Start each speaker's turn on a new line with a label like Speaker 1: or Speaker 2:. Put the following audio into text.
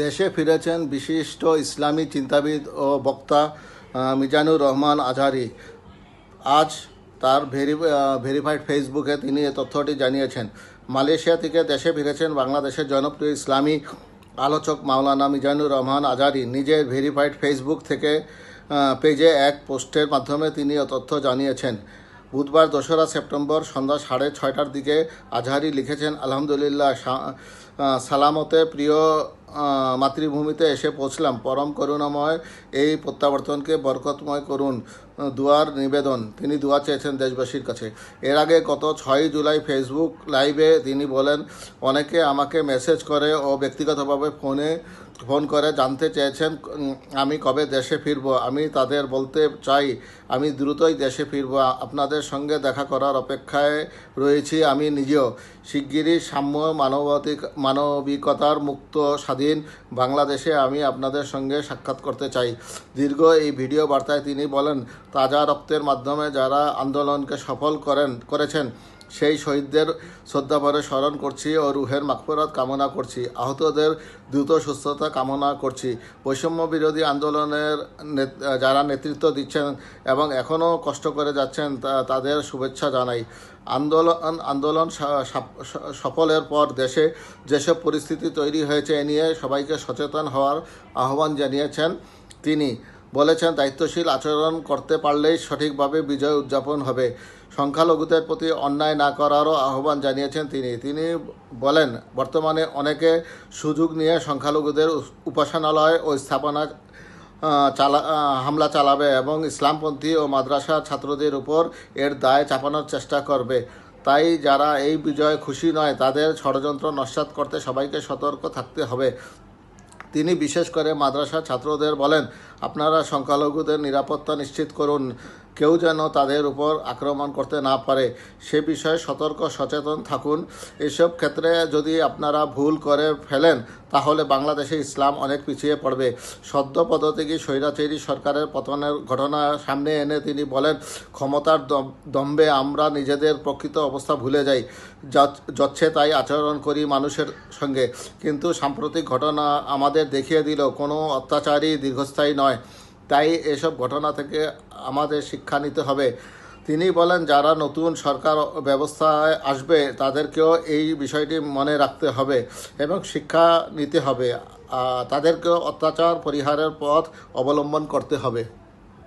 Speaker 1: দেশে ফিরেছেন বিশিষ্ট ইসলামী চিন্তাবিদ ও বক্তা মিজানুর রহমান আজহারি। আজ তার ভেরি ভেরিফাইড ফেসবুকে তিনি এ তথ্যটি জানিয়েছেন। মালয়েশিয়া থেকে দেশে ফিরেছেন বাংলাদেশের জনপ্রিয় ইসলামী আলোচক মাওলানা মিজানুর রহমান আজহারি। নিজের ভেরিফাইড ফেসবুক থেকে পেজে এক পোস্টের মাধ্যমে তিনি তথ্য জানিয়েছেন। বুধবার দোসরা সেপ্টেম্বর সন্ধ্যা সাড়ে ছয়টার দিকে আজহারি লিখেছেন, আলহামদুলিল্লাহ সালামতে প্রিয় মাতৃভূমিতে এসে পৌঁছলাম। পরম করুণাময় এই প্রত্যাবর্তনকে বরকতময় করুন দুয়ার নিবেদন। তিনি দোয়া চেয়েছেন দেশবাসীর কাছে। এর আগে গত ছয়ই জুলাই ফেসবুক লাইভে তিনি বলেন, অনেকে আমাকে মেসেজ করে ও ব্যক্তিগতভাবে ফোনে ফোন করে জানতে চেয়েছেন আমি কবে দেশে ফিরব? আমি তাদের বলতে চাই, আমি দ্রুতই দেশে ফিরব। আপনাদের সঙ্গে দেখা করার অপেক্ষায় রয়েছি আমি নিজেও। শিগগিরই সাম্য মানবাধিক, মানবিকতার মুক্ত স্বাধীন বাংলাদেশে আমি আপনাদের সঙ্গে সাক্ষাৎ করতে চাই। দীর্ঘ এই ভিডিও বার্তায় তিনি বলেন, তাজা রক্তের মাধ্যমে যারা আন্দোলনকে সফল করেন, করেছেন সেই শহীদদের শ্রদ্ধাভরে স্মরণ করছি ও রুহের মাগফিরাত কামনা করছি। আহতদের দ্রুত সুস্থতা কামনা করছি। বৈষম্য বিরোধী আন্দোলনের যারা নেতৃত্ব দিচ্ছেন এবং এখনও কষ্ট করে যাচ্ছেন তাদের শুভেচ্ছা জানাই। আন্দোলন আন্দোলন সফলের পর দেশে যেসব পরিস্থিতি তৈরি হয়েছে এ নিয়ে সবাইকে সচেতন হওয়ার আহ্বান জানিয়েছেন তিনি। বলেছেন, দায়িত্বশীল আচরণ করতে পারলেই সঠিকভাবে বিজয় উদযাপন হবে। সংখ্যালঘুদের প্রতি অন্যায় না করারও আহ্বান জানিয়েছেন তিনি। তিনি বলেন, বর্তমানে অনেকে সুযোগ নিয়ে সংখ্যালঘুদের উপাসনালয় ও স্থাপনা চালা হামলা চালাবে এবং ইসলামপন্থী ও মাদ্রাসা ছাত্রদের উপর এর দায় চাপানোর চেষ্টা করবে। তাই যারা এই বিজয়ে খুশি নয়, তাদের ষড়যন্ত্র নস্যাৎ করতে সবাইকে সতর্ক থাকতে হবে। তিনি বিশেষ করে মাদ্রাসা ছাত্রদের বলেন আপনারা সংখ্যালঘুদের নিরাপত্তা নিশ্চিত করুন। কেউ যেন তাদের উপর আক্রমণ করতে না পারে। সে বিষয়ে সতর্ক, সচেতন থাকুন। এসব ক্ষেত্রে যদি আপনারা ভুল করে ফেলেন, তাহলে বাংলাদেশে ইসলাম অনেক পিছিয়ে পড়বে। সদ্য পদত্যাগী স্বৈরাচারী সরকারের পতনের ঘটনা সামনে এনে তিনি বলেন, ক্ষমতার দম- দম্ভে আমরা নিজেদের প্রকৃত অবস্থা ভুলে যাই। যচ্ছে তাই আচরণ করি মানুষের সঙ্গে। কিন্তু সাম্প্রতিক ঘটনা আমাদের দেখিয়ে দিল, কোনো অত্যাচারই দীর্ঘস্থায়ী নয়। তাই এসব ঘটনা থেকে আমাদের শিক্ষা নিতে হবে। তিনি বলেন, যারা নতুন সরকার ব্যবস্থায় আসবে, তাদেরকেও এই বিষয়টি মনে রাখতে হবে এবং শিক্ষা নিতে হবে। তাদেরকেও অত্যাচার, পরিহারের পথ অবলম্বন করতে হবে।